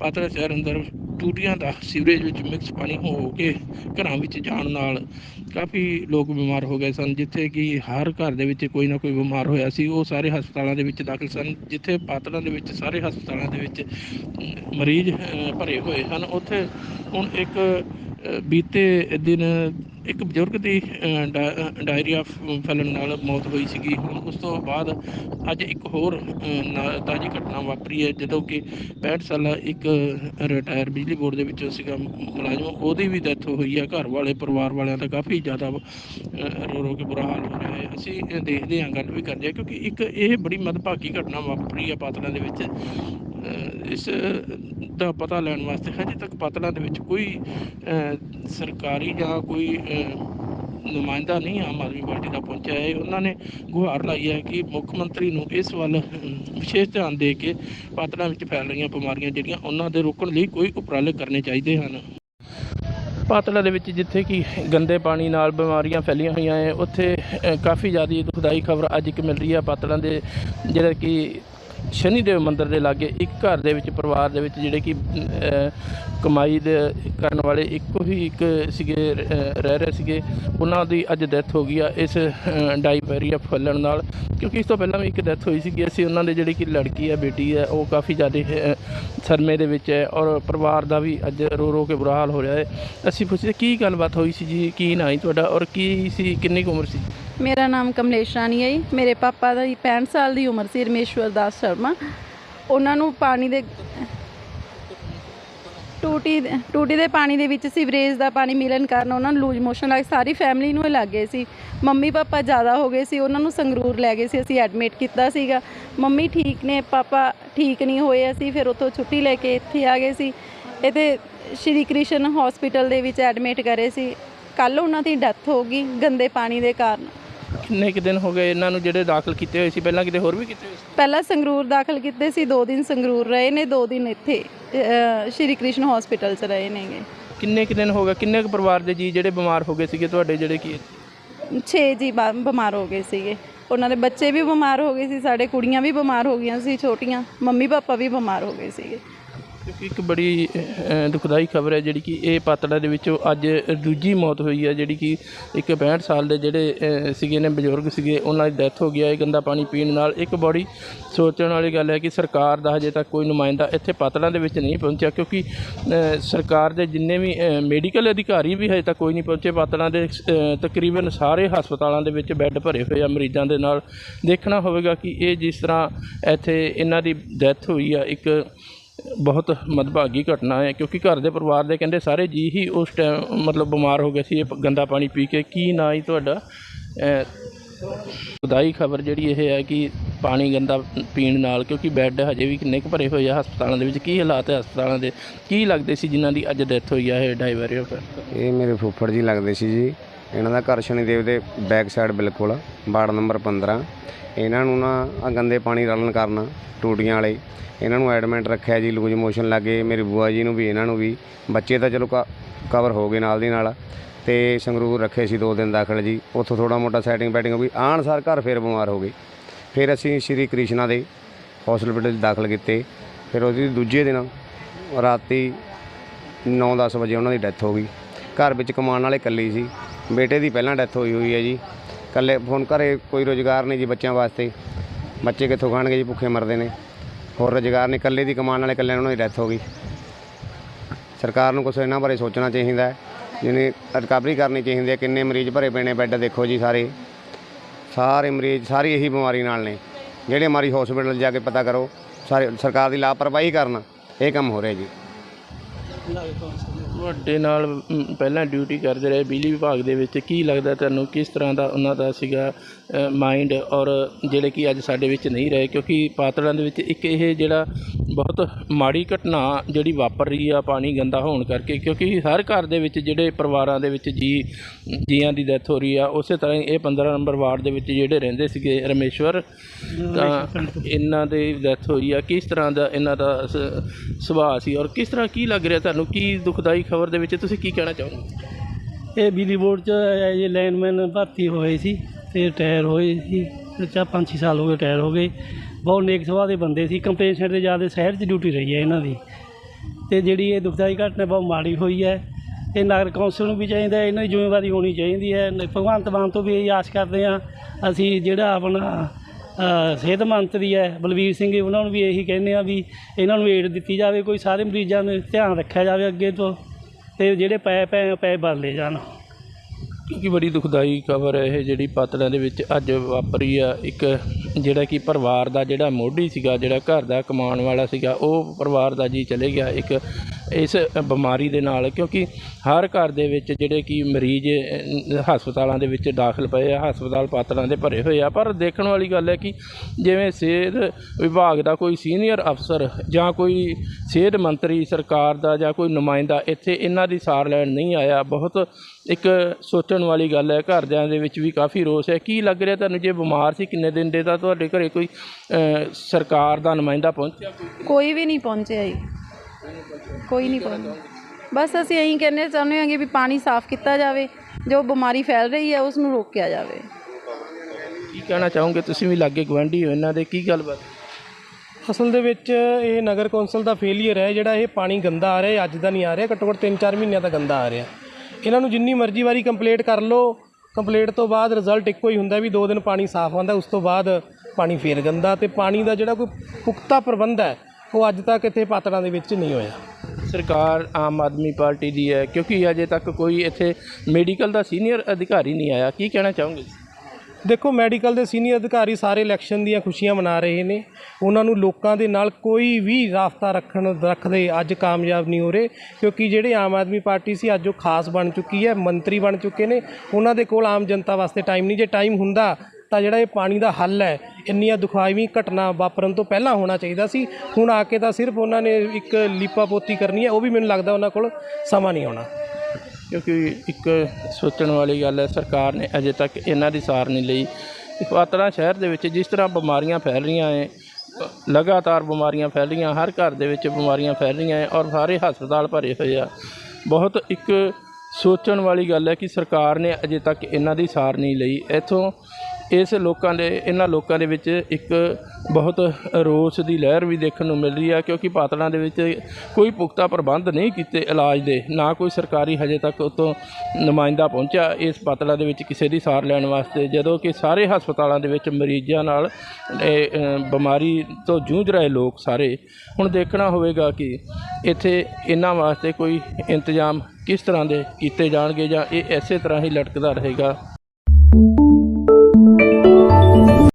ਪਾਤੜਾ ਸ਼ਹਿਰ ਅੰਦਰ ਟੂਟੀਆਂ ਦਾ ਸੀਵਰੇਜ ਵਿੱਚ ਮਿਕਸ ਪਾਣੀ ਹੋ ਕੇ ਘਰਾਂ ਵਿੱਚ ਜਾਣ ਨਾਲ ਕਾਫੀ ਲੋਕ ਬਿਮਾਰ ਹੋ ਗਏ ਸਨ, ਜਿੱਥੇ ਕਿ ਹਰ ਘਰ ਦੇ ਵਿੱਚ ਕੋਈ ਨਾ ਕੋਈ ਬਿਮਾਰ ਹੋਇਆ ਸੀ। ਉਹ ਸਾਰੇ ਹਸਪਤਾਲਾਂ ਦੇ ਵਿੱਚ ਦਾਖਲ ਸਨ, ਜਿੱਥੇ ਪਾਤੜਾਂ ਦੇ ਵਿੱਚ ਸਾਰੇ ਹਸਪਤਾਲਾਂ ਦੇ ਵਿੱਚ ਮਰੀਜ਼ ਭਰੇ ਹੋਏ ਹਨ। ਉੱਥੇ ਹੁਣ ਇੱਕ ਬੀਤੇ ਦਿਨ ਇੱਕ ਬਜ਼ੁਰਗ ਦੀ ਡਾ- ਡਾਇਰੀਆ ਫੈਲਣ ਨਾਲ ਮੌਤ ਹੋਈ ਸੀਗੀ। ਹੁਣ ਉਸ ਤੋਂ ਬਾਅਦ ਅੱਜ ਇੱਕ ਹੋਰ ਨਾ- ਤਾਜ਼ੀ ਘਟਨਾ ਵਾਪਰੀ ਹੈ, ਜਦੋਂ ਕਿ 65 ਸਾਲਾ ਇੱਕ ਰਿਟਾਇਰ ਬਿਜਲੀ ਬੋਰਡ ਦੇ ਵਿੱਚੋਂ ਸੀਗਾ ਮੁਲਾਜ਼ਮ। ਉਹਦੀ ਵੀ ਡੈਥ ਹੋਈ ਹੈ ਘਰ ਵਾਲੇ, ਪਰਿਵਾਰ ਵਾਲਿਆਂ ਦਾ ਕਾਫੀ ਜ਼ਿਆਦਾ ਰੋ ਰੋ ਕੇ ਬੁਰਾ ਹਾਲ ਹੋ ਰਿਹਾ ਹੈ। ਅਸੀਂ ਦੇਖਦੇ ਹਾਂ, ਗੱਲ ਵੀ ਕਰਦੇ ਹਾਂ, ਕਿਉਂਕਿ ਇੱਕ ਇਹ ਬੜੀ ਮਦਭਾਗੀ ਘਟਨਾ ਵਾਪਰੀ ਹੈ ਪਾਤੜਾਂ ਦੇ ਵਿੱਚ। ਇਸ ਦਾ ਪਤਾ ਲੈਣ ਵਾਸਤੇ ਹਜੇ ਤੱਕ ਪਾਤੜਾਂ ਦੇ ਵਿੱਚ ਕੋਈ ਸਰਕਾਰੀ ਜਾਂ ਕੋਈ ਨੁਮਾਇੰਦਾ ਨਹੀਂ ਆਮ ਆਦਮੀ ਪਾਰਟੀ ਦਾ ਪਹੁੰਚਿਆ ਹੈ। ਉਹਨਾਂ ਨੇ ਗੁਹਾਰ ਲਾਈ ਹੈ ਕਿ ਮੁੱਖ ਮੰਤਰੀ ਨੂੰ ਇਸ ਵੱਲ ਵਿਸ਼ੇਸ਼ ਧਿਆਨ ਦੇ ਕੇ ਪਾਤੜਾਂ ਵਿੱਚ ਫੈਲ ਰਹੀਆਂ ਬਿਮਾਰੀਆਂ ਜਿਹੜੀਆਂ ਉਹਨਾਂ ਦੇ ਰੋਕਣ ਲਈ ਕੋਈ ਉਪਰਾਲੇ ਕਰਨੇ ਚਾਹੀਦੇ ਹਨ। ਪਾਤੜਾ ਦੇ ਵਿੱਚ ਜਿੱਥੇ ਕਿ ਗੰਦੇ ਪਾਣੀ ਨਾਲ ਬਿਮਾਰੀਆਂ ਫੈਲੀਆਂ ਹੋਈਆਂ ਹੈ, ਉੱਥੇ ਕਾਫੀ ਜ਼ਿਆਦਾ ਦੁਖਦਾਈ ਖਬਰ ਅੱਜ ਇੱਕ ਮਿਲ ਰਹੀ ਹੈ। ਪਾਤੜਾਂ ਦੇ ਜਿਹੜਾ ਕਿ ਸ਼ਨੀਦੇਵ ਮੰਦਿਰ ਦੇ ਲਾਗੇ ਇੱਕ ਘਰ ਦੇ ਵਿੱਚ, ਪਰਿਵਾਰ ਦੇ ਵਿੱਚ ਜਿਹੜੇ ਕਿ ਕਮਾਈ ਦੇ ਕਰਨ ਵਾਲੇ ਇੱਕੋ ਹੀ ਇੱਕ ਸੀਗੇ ਰਹਿ ਰਹੇ ਸੀਗੇ, ਉਹਨਾਂ ਦੀ ਅੱਜ ਡੈਥ ਹੋ ਗਈ ਆ ਇਸ ਡਾਈਪੈਰੀਆ ਫੈਲਣ ਨਾਲ। ਕਿਉਂਕਿ ਇਸ ਤੋਂ ਪਹਿਲਾਂ ਵੀ ਇੱਕ ਡੈਥ ਹੋਈ ਸੀਗੀ। ਅਸੀਂ ਉਹਨਾਂ ਦੇ ਜਿਹੜੀ ਕਿ ਲੜਕੀ ਹੈ ਬੇਟੀ ਹੈ ਉਹ ਕਾਫੀ ਜ਼ਿਆਦਾ ਸਰਮੇ ਦੇ ਵਿੱਚ ਹੈ ਔਰ ਪਰਿਵਾਰ ਦਾ ਵੀ ਅੱਜ ਰੋ ਰੋ ਕੇ ਬੁਰਾ ਹਾਲ ਹੋ ਰਿਹਾ ਹੈ। ਅਸੀਂ ਪੁੱਛਦੇ, ਕੀ ਗੱਲਬਾਤ ਹੋਈ ਸੀ ਜੀ? ਕੀ ਨਾਂ ਸੀ ਤੁਹਾਡਾ? ਔਰ ਕੀ ਸੀ? ਕਿੰਨੀ ਕੁ ਉਮਰ ਸੀ? ਮੇਰਾ ਨਾਮ ਕਮਲੇਸ਼ ਰਾਣੀ ਹੈ ਜੀ। ਮੇਰੇ ਪਾਪਾ ਦਾ ਜੀ 65 ਸਾਲ ਦੀ ਉਮਰ ਸੀ, ਰਮੇਸ਼ਵਰ ਦਾਸ ਸ਼ਰਮਾ। ਉਹਨਾਂ ਨੂੰ ਪਾਣੀ ਦੇ ਟੂਟੀ ਦੇ- ਟੂਟੀ ਦੇ ਪਾਣੀ ਦੇ ਵਿੱਚ ਸੀਵਰੇਜ ਦਾ ਪਾਣੀ ਮਿਲਣ ਕਾਰਨ ਉਹਨਾਂ ਨੂੰ ਲੂਜ ਮੋਸ਼ਨ ਲੱਗ, ਸਾਰੀ ਫੈਮਿਲੀ ਨੂੰ ਲੱਗ ਗਏ ਸੀ। ਮੰਮੀ ਪਾਪਾ ਜ਼ਿਆਦਾ ਹੋ ਗਏ ਸੀ, ਉਹਨਾਂ ਨੂੰ ਸੰਗਰੂਰ ਲੈ ਗਏ ਸੀ, ਅਸੀਂ ਐਡਮਿਟ ਕੀਤਾ ਸੀਗਾ। ਮੰਮੀ ਠੀਕ ਨੇ, ਪਾਪਾ ਠੀਕ ਨਹੀਂ ਹੋਏ, ਅਸੀਂ ਫਿਰ ਉੱਥੋਂ ਛੁੱਟੀ ਲੈ ਕੇ ਇੱਥੇ ਆ ਗਏ ਸੀ। ਇਹਦੇ ਸ਼੍ਰੀ ਕ੍ਰਿਸ਼ਨ ਹਸਪੀਟਲ ਦੇ ਵਿੱਚ ਐਡਮਿਟ ਕਰੇ ਸੀ। ਕੱਲ ਉਹਨਾਂ ਦੀ ਡੈਥ ਹੋ ਗਈ, ਗੰਦੇ ਪਾਣੀ ਦੇ ਕਾਰਨ। ਕਿੰਨੇ ਕੁ ਦਿਨ ਹੋ ਗਏ ਇਹਨਾਂ ਨੂੰ ਜਿਹੜੇ ਦਾਖਲ ਕੀਤੇ ਹੋਏ ਸੀ? ਪਹਿਲਾਂ ਕਿਤੇ ਹੋਰ ਵੀ ਕੀਤੇ ਹੋਏ ਸੀ? ਪਹਿਲਾਂ ਸੰਗਰੂਰ ਦਾਖਲ ਕੀਤੇ ਸੀ 2 ਦਿਨ ਸੰਗਰੂਰ ਰਹੇ ਨੇ 2 ਦਿਨ ਇੱਥੇ ਸ਼੍ਰੀ ਕ੍ਰਿਸ਼ਨ ਹਸਪੀਟਲ 'ਚ ਰਹੇ ਨੇਗੇ। ਕਿੰਨੇ ਕੁ ਦਿਨ ਹੋ ਗਏ? ਕਿੰਨੇ ਕੁ ਪਰਿਵਾਰ ਦੇ ਜੀ ਜਿਹੜੇ ਬਿਮਾਰ ਹੋ ਗਏ ਸੀਗੇ? ਤੁਹਾਡੇ ਜਿਹੜੇ ਕੀ 6 ਜੀ ਬਾ- ਬਿਮਾਰ ਹੋ ਗਏ ਸੀਗੇ। ਉਹਨਾਂ ਦੇ ਬੱਚੇ ਵੀ ਬਿਮਾਰ ਹੋ ਗਏ ਸੀ ਸਾਡੇ ਕੁੜੀਆਂ ਵੀ ਬਿਮਾਰ ਹੋ ਗਈਆਂ ਸੀ ਛੋਟੀਆਂ। ਮੰਮੀ ਪਾਪਾ ਵੀ ਬਿਮਾਰ ਹੋ ਗਏ ਸੀਗੇ। ਕਿਉਂਕਿ ਇੱਕ ਬੜੀ ਅ, ਦੁਖਦਾਈ ਖਬਰ ਹੈ ਜਿਹੜੀ ਕਿ ਇਹ ਪਾਤੜਾ ਦੇ ਵਿੱਚੋਂ ਅੱਜ ਦੂਜੀ ਮੌਤ ਹੋਈ ਹੈ ਜਿਹੜੀ ਕਿ ਇੱਕ 65 ਸਾਲ ਦੇ ਜਿਹੜੇ ਅ, ਸੀਗੇ ਨੇ ਬਜ਼ੁਰਗ ਸੀਗੇ ਉਹਨਾਂ ਦੀ ਡੈਥ ਹੋ ਗਿਆ ਇਹ ਗੰਦਾ ਪਾਣੀ ਪੀਣ ਨਾਲ ਇੱਕ ਬੜੀ ਸੋਚਣ ਵਾਲੀ ਗੱਲ ਹੈ ਕਿ ਸਰਕਾਰ ਦਾ ਹਜੇ ਤੱਕ ਕੋਈ ਨੁਮਾਇੰਦਾ ਇੱਥੇ ਪਾਤੜਾਂ ਦੇ ਵਿੱਚ ਨਹੀਂ ਪਹੁੰਚਿਆ ਕਿਉਂਕਿ ਅ, ਸਰਕਾਰ ਦੇ ਜਿੰਨੇ ਵੀ ਮੈਡੀਕਲ ਅਧਿਕਾਰੀ ਵੀ ਹਜੇ ਤੱਕ ਕੋਈ ਨਹੀਂ ਪਹੁੰਚੇ। ਪਾਤੜਾਂ ਦੇ ਅ, ਤਕਰੀਬਨ ਸਾਰੇ ਹਸਪਤਾਲਾਂ ਦੇ ਵਿੱਚ ਬੈੱਡ ਭਰੇ ਹੋਏ ਆ ਮਰੀਜ਼ਾਂ ਦੇ ਨਾਲ। ਦੇਖਣਾ ਹੋਵੇਗਾ ਕਿ ਇਹ ਜਿਸ ਤਰ੍ਹਾਂ ਇੱਥੇ ਇਹਨਾਂ ਦੀ ਡੈਥ ਹੋਈ ਆ ਇੱਕ ਬਹੁਤ ਮਦਭਾਗੀ ਘਟਨਾ ਹੈ, ਕਿਉਂਕਿ ਘਰ ਦੇ ਪਰਿਵਾਰ ਦੇ ਕਹਿੰਦੇ ਸਾਰੇ ਜੀ ਹੀ ਉਸ ਟਾਈਮ ਮਤਲਬ ਬਿਮਾਰ ਹੋ ਗਏ ਸੀ, ਇਹ ਗੰਦਾ ਪਾਣੀ ਪੀ ਕੇ। ਕੀ ਨਾ ਹੀ ਤੁਹਾਡਾ ਖੁਦਾਈ ਖਬਰ ਜਿਹੜੀ ਇਹ ਹੈ ਕਿ ਪਾਣੀ ਗੰਦਾ ਪੀਣ ਨਾਲ, ਕਿਉਂਕਿ ਬੈੱਡ ਹਜੇ ਵੀ ਕਿੰਨੇ ਕੁ ਭਰੇ ਹੋਏ ਆ ਹਸਪਤਾਲਾਂ ਦੇ ਵਿੱਚ, ਕੀ ਹਾਲਾਤ ਹੈ ਹਸਪਤਾਲਾਂ ਦੇ? ਕੀ ਲੱਗਦੇ ਸੀ ਜਿਨ੍ਹਾਂ ਦੀ ਅੱਜ ਡੈਥ ਹੋਈ ਆ ਇਹ ਡਾਈਵੈਰੀਆ ਪਰ ਇਹ ਮੇਰੇ ਫੁੱਫੜ ਜੀ ਲੱਗਦੇ ਸੀ ਜੀ। ਇਹਨਾਂ ਦਾ ਘਰ ਸ਼ਨੀਦੇਵ ਦੇ ਬੈਕ ਸਾਈਡ ਬਿਲਕੁਲ, ਵਾਰਡ ਨੰਬਰ 15 ਇਹਨਾਂ ਨੂੰ ਨਾ ਆ ਗੰਦੇ ਪਾਣੀ ਰਲਣ ਕਾਰਨ ਟੂਟੀਆਂ ਵਾਲੇ। ਇਹਨਾਂ ਨੂੰ ਐਡਮਿਟ ਰੱਖਿਆ ਜੀ ਲੂਜ ਮੋਸ਼ਨ ਲੱਗੇ। ਮੇਰੇ ਬੂਆ ਜੀ ਨੂੰ ਵੀ, ਇਹਨਾਂ ਨੂੰ ਵੀ। ਬੱਚੇ ਤਾਂ ਚਲੋ ਕਵਰ ਹੋ ਗਏ ਨਾਲ ਦੀ ਨਾਲ। ਤੇ ਸੰਗਰੂਰ ਰੱਖੇ ਸੀ ਦੋ ਦਿਨ ਦਾਖਲ ਜੀ। ਉੱਥੋਂ ਥੋੜਾ ਮੋਟਾ ਸੈਟਿੰਗ ਬੈਟਿੰਗ ਹੋ ਗਈ। ਆਣ ਸਾਰ ਘਰ ਫੇਰ ਬਿਮਾਰ ਹੋ ਗਏ। ਫਿਰ ਅਸੀਂ ਸ਼੍ਰੀ ਕ੍ਰਿਸ਼ਨਾ ਦੇ ਹਸਪੀਟਲ 'ਚ ਦਾਖਲ ਕੀਤੇ। ਫਿਰ ਉਹਦੀ ਦੂਜੇ ਦਿਨ ਰਾਤੀ 9-10 ਵਜੇ ਉਹਨਾਂ ਦੀ ਡੈਥ ਹੋ ਗਈ। ਘਰ ਵਿੱਚ ਕਮਾਉਣ ਵਾਲੇ ਇਕੱਲੀ ਸੀ। ਬੇਟੇ ਦੀ ਪਹਿਲਾਂ ਡੈਥ ਹੋਈ ਹੋਈ ਹੈ ਜੀ। ਇਕੱਲੇ, ਹੁਣ ਘਰੇ ਕੋਈ ਰੋਜ਼ਗਾਰ ਨਹੀਂ ਜੀ ਬੱਚਿਆਂ ਵਾਸਤੇ। ਬੱਚੇ ਕਿੱਥੋਂ ਖਾਣਗੇ ਜੀ, ਭੁੱਖੇ ਮਰਦੇ ਨੇ। ਹੋਰ ਰੁਜ਼ਗਾਰ ਨੇ ਇਕੱਲੇ ਦੀ ਕਮਾਉਣ ਵਾਲੇ ਇਕੱਲੇ ਉਹਨਾਂ ਦੀ ਡੈਥ ਹੋ ਗਈ। ਸਰਕਾਰ ਨੂੰ ਕੁਛ ਇਹਨਾਂ ਬਾਰੇ ਸੋਚਣਾ ਚਾਹੀਦਾ ਹੈ। ਜਿਹਨੇ ਰਿਕਵਰੀ ਕਰਨੀ ਚਾਹੀਦੀ ਹੈ, ਕਿੰਨੇ ਮਰੀਜ਼ ਭਰੇ ਪਏ ਨੇ ਬੈੱਡ, ਦੇਖੋ ਜੀ ਸਾਰੇ। ਸਾਰੇ ਮਰੀਜ਼, ਸਾਰੀ ਇਹੀ ਬਿਮਾਰੀ ਨਾਲ ਨੇ। ਜਿਹੜੇ ਮਾਰੀ ਹਸਪੀਟਲ ਜਾ ਕੇ ਪਤਾ ਕਰੋ, ਸਾਰੇ, ਸਰਕਾਰ ਦੀ ਲਾਪਰਵਾਹੀ ਕਰਨ, ਇਹ ਕੰਮ ਹੋ ਰਿਹਾ ਜੀ। ਤੁਹਾਡੇ ਨਾਲ ਅਮ, ਪਹਿਲਾਂ ਡਿਊਟੀ ਕਰਦੇ ਰਹੇ ਬਿਜਲੀ ਵਿਭਾਗ ਦੇ ਵਿੱਚ ਕੀ ਲੱਗਦਾ ਤੁਹਾਨੂੰ ਕਿਸ ਤਰ੍ਹਾਂ ਦਾ ਉਹਨਾਂ ਦਾ ਸੀਗਾ ਮਾਈਂਡ ਔਰ ਜਿਹੜੇ ਕਿ ਅੱਜ ਸਾਡੇ ਵਿੱਚ ਨਹੀਂ ਰਹੇ ਕਿਉਂਕਿ ਪਾਤੜਾਂ ਦੇ ਵਿੱਚ ਇੱਕ ਇਹ ਜਿਹੜਾ ਬਹੁਤ ਮਾੜੀ ਘਟਨਾ ਜਿਹੜੀ ਵਾਪਰ ਰਹੀ ਆ ਪਾਣੀ ਗੰਦਾ ਹੋਣ ਕਰਕੇ, ਕਿਉਂਕਿ ਹਰ ਘਰ ਦੇ ਵਿੱਚ ਜਿਹੜੇ ਪਰਿਵਾਰਾਂ ਦੇ ਵਿੱਚ ਜੀ, ਜੀਆਂ ਦੀ ਡੈਥ ਹੋ ਰਹੀ ਆ, ਉਸੇ ਤਰ੍ਹਾਂ ਹੀ ਇਹ 15 ਨੰਬਰ ਵਾਰਡ ਦੇ ਵਿੱਚ ਜਿਹੜੇ ਰਹਿੰਦੇ ਸੀਗੇ, ਰਮੇਸ਼ਵਰ, ਤਾਂ ਇਹਨਾਂ ਦੀ ਡੈਥ ਹੋਈ ਆ। ਕਿਸ ਤਰ੍ਹਾਂ ਦਾ ਇਹਨਾਂ ਦਾ ਸ- ਸੁਭਾਅ ਸੀ ਔਰ ਕਿਸ ਤਰ੍ਹਾਂ ਕੀ ਲੱਗ ਰਿਹਾ ਤੁਹਾਨੂੰ? ਕੀ ਦੁਖਦਾਈ ਖਬਰ ਦੇ ਵਿੱਚ ਤੁਸੀਂ ਕੀ ਕਹਿਣਾ ਚਾਹੋਗੇ? ਇਹ ਬਿਜਲੀ ਬੋਰਡ 'ਚ ਇਹ ਲਾਈਨਮੈਨ ਭਰਤੀ ਹੋਏ ਸੀ ਤੇ ਰਿਟਾਇਰ ਹੋਏ ਸੀ। ਚਾ ਪੰਜ ਛੇ ਸਾਲ ਹੋ ਗਏ ਰਿਟਾਇਰ ਹੋ ਗਏ। ਬਹੁਤ ਨੇਕ ਸੁਭਾਅ ਦੇ ਬੰਦੇ ਸੀ। ਕੰਪਲੇਨ ਸੈਂਟਰ ਦੇ ਜ਼ਿਆਦਾ ਸ਼ਹਿਰ 'ਚ ਡਿਊਟੀ ਰਹੀ ਹੈ ਇਹਨਾਂ ਦੀ। ਤੇ ਜਿਹੜੀ ਇਹ ਦੁਖਦਾਈ ਘਟਨਾ ਬਹੁਤ ਮਾੜੀ ਹੋਈ ਹੈ। ਇਹ ਨਗਰ ਕੌਂਸਲ ਨੂੰ ਵੀ ਚਾਹੀਦਾ ਇਹਨਾਂ ਦੀ ਜ਼ਿੰਮੇਵਾਰੀ ਹੋਣੀ ਚਾਹੀਦੀ ਹੈ। ਭਗਵੰਤ ਮਾਨ ਤੋਂ ਵੀ ਇਹ ਆਸ ਕਰਦੇ ਹਾਂ। ਅਸੀਂ ਜਿਹੜਾ ਆਪਣਾ ਸਿਹਤ ਮੰਤਰੀ ਹੈ, ਬਲਵੀਰ ਸਿੰਘ ਉਹਨਾਂ ਨੂੰ ਵੀ ਇਹੀ ਕਹਿੰਦੇ ਆ ਵੀ ਇਹਨਾਂ ਨੂੰ ਏਡ ਦਿੱਤੀ ਜਾਵੇ। ਕੋਈ ਸਾਰੇ ਮਰੀਜ਼ਾਂ ਨੂੰ ਧਿਆਨ ਰੱਖਿਆ ਜਾਵੇ ਅੱਗੇ ਤੋਂ। ਤੇ ਜਿਹੜੇ ਪੈ ਪੈ ਪੈ ਬਦਲੇ ਜਾਣ। ਕਿਉਂਕਿ ਬੜੀ ਦੁਖਦਾਈ ਖਬਰ ਹੈ ਇਹ ਜਿਹੜੀ ਪਾਤੜਾਂ ਦੇ ਵਿੱਚ ਅੱਜ ਵਾਪਰੀ ਆ? ਇੱਕ ਜਿਹੜਾ ਕਿ ਪਰਿਵਾਰ ਦਾ ਜਿਹੜਾ ਮੋਢੀ ਸੀਗਾ, ਜਿਹੜਾ ਘਰ ਦਾ ਕਮਾਉਣ ਵਾਲਾ ਸੀਗਾ, ਉਹ ਪਰਿਵਾਰ ਦਾ ਜੀ ਚਲੇ ਗਿਆ। ਇੱਕ ਇਸ ਬਿਮਾਰੀ ਦੇ ਨਾਲ, ਕਿਉਂਕਿ ਹਰ ਘਰ ਦੇ ਵਿੱਚ ਜਿਹੜੇ ਕਿ ਮਰੀਜ਼ ਹਸਪਤਾਲਾਂ ਦੇ ਵਿੱਚ ਦਾਖਲ ਪਏ ਆ, ਹਸਪਤਾਲ ਪਾਤਰਾਂ ਦੇ ਭਰੇ ਹੋਏ ਆ, ਪਰ ਦੇਖਣ ਵਾਲੀ ਗੱਲ ਹੈ ਕਿ ਜਿਵੇਂ ਸਿਹਤ ਵਿਭਾਗ ਦਾ ਕੋਈ ਸੀਨੀਅਰ ਅਫਸਰ ਜਾਂ ਕੋਈ ਸਿਹਤ ਮੰਤਰੀ ਸਰਕਾਰ ਦਾ ਜਾਂ ਕੋਈ ਨੁਮਾਇੰਦਾ ਇੱਥੇ ਇਹਨਾਂ ਦੀ ਸਾਰ ਲੈਣ ਨਹੀਂ ਆਇਆ, ਬਹੁਤ ਇੱਕ ਸੋਚਣ ਵਾਲੀ ਗੱਲ ਹੈ। ਘਰਦਿਆਂ ਦੇ ਵਿੱਚ ਵੀ ਕਾਫੀ ਰੋਸ ਹੈ। ਕੀ ਲੱਗ ਰਿਹਾ ਤੁਹਾਨੂੰ? ਜੇ ਬਿਮਾਰ ਸੀ ਕਿੰਨੇ ਦਿਨ ਦੇ, ਤਾਂ ਤੁਹਾਡੇ ਘਰੇ ਕੋਈ ਸਰਕਾਰ ਦਾ ਨੁਮਾਇੰਦਾ ਪਹੁੰਚਿਆ ਕੋਈ ਵੀ ਨਹੀਂ ਪਹੁੰਚਿਆ ਜੀ। ਕੋਈ ਨਹੀਂ ਪਹੁੰਚਿਆ ਬਸ ਅਸੀਂ ਇਹੀ ਕਹਿੰਦੇ ਚਾਹੁੰਦੇ ਹਾਂਗੇ ਵੀ ਪਾਣੀ ਸਾਫ਼ ਕੀਤਾ ਜਾਵੇ ਜੋ ਬਿਮਾਰੀ ਫੈਲ ਰਹੀ ਹੈ ਉਸ ਨੂੰ ਰੋਕਿਆ ਜਾਵੇ। ਕੀ ਕਹਿਣਾ ਚਾਹੋਗੇ? ਤੁਸੀਂ ਵੀ ਲਾਗੇ ਗਵਾਂਢੀ ਹੋ ਇਹਨਾਂ ਦੇ ਕੀ ਗੱਲਬਾਤ? ਅਸਲ ਦੇ ਵਿੱਚ ਇਹ ਨਗਰ ਕੌਂਸਲ ਦਾ ਫੇਲਿਅਰ ਹੈ ਜਿਹੜਾ ਇਹ ਪਾਣੀ ਗੰਦਾ ਆ ਰਿਹਾ ਅੱਜ ਦਾ ਨਹੀਂ ਆ ਰਿਹਾ ਘੱਟੋ ਘੱਟ 3-4 ਮਹੀਨਿਆਂ ਦਾ ਗੰਦਾ ਆ ਰਿਹਾ। ਇਹਨਾਂ ਨੂੰ ਜਿੰਨੀ ਮਰਜ਼ੀ ਵਾਰੀ ਕੰਪਲੀਟ ਕਰ ਲਓ ਕੰਪਲੀਟ ਤੋਂ ਬਾਅਦ ਰਿਜ਼ਲਟ ਇੱਕੋ ਹੀ ਹੁੰਦਾ ਵੀ 2 ਦਿਨ ਪਾਣੀ ਸਾਫ਼ ਆਉਂਦਾ ਉਸ ਤੋਂ ਬਾਅਦ ਪਾਣੀ ਫੇਰ ਗੰਦਾ। ਤੇ ਪਾਣੀ ਦਾ ਜਿਹੜਾ ਕੋਈ ਪੁਖਤਾ ਪ੍ਰਬੰਧ ਹੈ ਉਹ ਅੱਜ ਤੱਕ ਇੱਥੇ ਪਾਤੜਾਂ ਦੇ ਵਿੱਚ ਨਹੀਂ ਹੋਇਆ। ਸਰਕਾਰ ਆਮ ਆਦਮੀ ਪਾਰਟੀ ਦੀ ਹੈ ਕਿਉਂਕਿ ਅਜੇ ਤੱਕ ਕੋਈ ਇੱਥੇ ਮੈਡੀਕਲ ਦਾ ਸੀਨੀਅਰ ਅਧਿਕਾਰੀ ਨਹੀਂ ਆਇਆ। ਕੀ ਕਹਿਣਾ ਚਾਹੋਗੇ? ਦੇਖੋ ਮੈਡੀਕਲ ਦੇ ਸੀਨੀਅਰ ਅਧਿਕਾਰੀ ਸਾਰੇ ਇਲੈਕਸ਼ਨ ਦੀਆਂ ਖੁਸ਼ੀਆਂ ਮਨਾ ਰਹੇ ਨੇ। ਉਹਨਾਂ ਨੂੰ ਲੋਕਾਂ ਦੇ ਨਾਲ ਕੋਈ ਵੀ ਰਾਫਤਾ ਰੱਖਣ ਰੱਖਦੇ ਅੱਜ ਕਾਮਯਾਬ ਨਹੀਂ ਹੋ ਰਹੇ ਕਿਉਂਕਿ ਜਿਹੜੇ ਆਮ ਆਦਮੀ ਪਾਰਟੀ ਸੀ ਅੱਜ ਉਹ ਖਾਸ ਬਣ ਚੁੱਕੀ ਹੈ ਮੰਤਰੀ ਬਣ ਚੁੱਕੇ ਨੇ। ਉਹਨਾਂ ਦੇ ਕੋਲ ਆਮ ਜਨਤਾ ਵਾਸਤੇ ਟਾਈਮ ਨਹੀਂ। ਜੇ ਟਾਈਮ ਹੁੰਦਾ ਤਾਂ ਜਿਹੜਾ ਇਹ ਪਾਣੀ ਦਾ ਹੱਲ ਹੈ, ਇੰਨੀਆਂ ਦੁਖਾਵੀਂ ਘਟਨਾ ਵਾਪਰਨ ਤੋਂ ਪਹਿਲਾਂ ਹੋਣਾ ਚਾਹੀਦਾ ਸੀ। ਹੁਣ ਆ ਕੇ ਤਾਂ ਸਿਰਫ ਉਹਨਾਂ ਨੇ ਇੱਕ ਲੀਪਾ ਪੋਤੀ ਕਰਨੀ ਹੈ, ਉਹ ਵੀ ਮੈਨੂੰ ਲੱਗਦਾ ਉਹਨਾਂ ਕੋਲ ਸਮਾਂ ਨਹੀਂ ਆਉਣਾ। ਕਿਉਂਕਿ ਇੱਕ ਸੋਚਣ ਵਾਲੀ ਗੱਲ ਹੈ, ਸਰਕਾਰ ਨੇ ਅਜੇ ਤੱਕ ਇਹਨਾਂ ਦੀ ਸਾਰ ਨਹੀਂ ਲਈ। ਪਾਤੜਾ ਸ਼ਹਿਰ ਦੇ ਵਿੱਚ ਜਿਸ ਤਰ੍ਹਾਂ ਬਿਮਾਰੀਆਂ ਫੈਲ ਰਹੀਆਂ ਹੈ, ਲਗਾਤਾਰ ਬਿਮਾਰੀਆਂ ਫੈਲ ਰਹੀਆਂ, ਹਰ ਘਰ ਦੇ ਵਿੱਚ ਬਿਮਾਰੀਆਂ ਫੈਲ ਰਹੀਆਂ ਹੈ ਔਰ ਸਾਰੇ ਹਸਪਤਾਲ ਭਰੇ ਹੋਏ ਆ। ਬਹੁਤ ਇੱਕ ਸੋਚਣ ਵਾਲੀ ਗੱਲ ਹੈ ਕਿ ਸਰਕਾਰ ਨੇ ਅਜੇ ਤੱਕ ਇਹਨਾਂ ਦੀ ਸਾਰ ਨਹੀਂ ਲਈ। ਇੱਥੋਂ ਇਸ ਲੋਕਾਂ ਦੇ, ਇਹਨਾਂ ਲੋਕਾਂ ਦੇ ਵਿੱਚ ਇੱਕ ਬਹੁਤ ਰੋਸ ਦੀ ਲਹਿਰ ਵੀ ਦੇਖਣ ਨੂੰ ਮਿਲ ਰਹੀ ਹੈ ਕਿਉਂਕਿ ਪਾਤੜਾਂ ਦੇ ਵਿੱਚ ਕੋਈ ਪੁਖਤਾ ਪ੍ਰਬੰਧ ਨਹੀਂ ਕੀਤੇ ਇਲਾਜ ਦੇ, ਨਾ ਕੋਈ ਸਰਕਾਰੀ ਹਜੇ ਤੱਕ ਉਤੋਂ ਨੁਮਾਇੰਦਾ ਪਹੁੰਚਿਆ ਇਸ ਪਾਤੜਾਂ ਦੇ ਵਿੱਚ ਕਿਸੇ ਦੀ ਸਾਰ ਲੈਣ ਵਾਸਤੇ, ਜਦੋਂ ਕਿ ਸਾਰੇ ਹਸਪਤਾਲਾਂ ਦੇ ਵਿੱਚ ਮਰੀਜ਼ਾਂ ਨਾਲ ਬਿਮਾਰੀ ਤੋਂ ਜੂਝ ਰਹੇ ਲੋਕ ਸਾਰੇ। ਹੁਣ ਦੇਖਣਾ ਹੋਵੇਗਾ ਕਿ ਇੱਥੇ ਇਹਨਾਂ ਵਾਸਤੇ ਕੋਈ ਇੰਤਜ਼ਾਮ ਕਿਸ ਤਰ੍ਹਾਂ ਦੇ ਕੀਤੇ ਜਾਣਗੇ ਜਾਂ ਇਹ ਇਸੇ ਤਰ੍ਹਾਂ ਹੀ ਲਟਕਦਾ ਰਹੇਗਾ।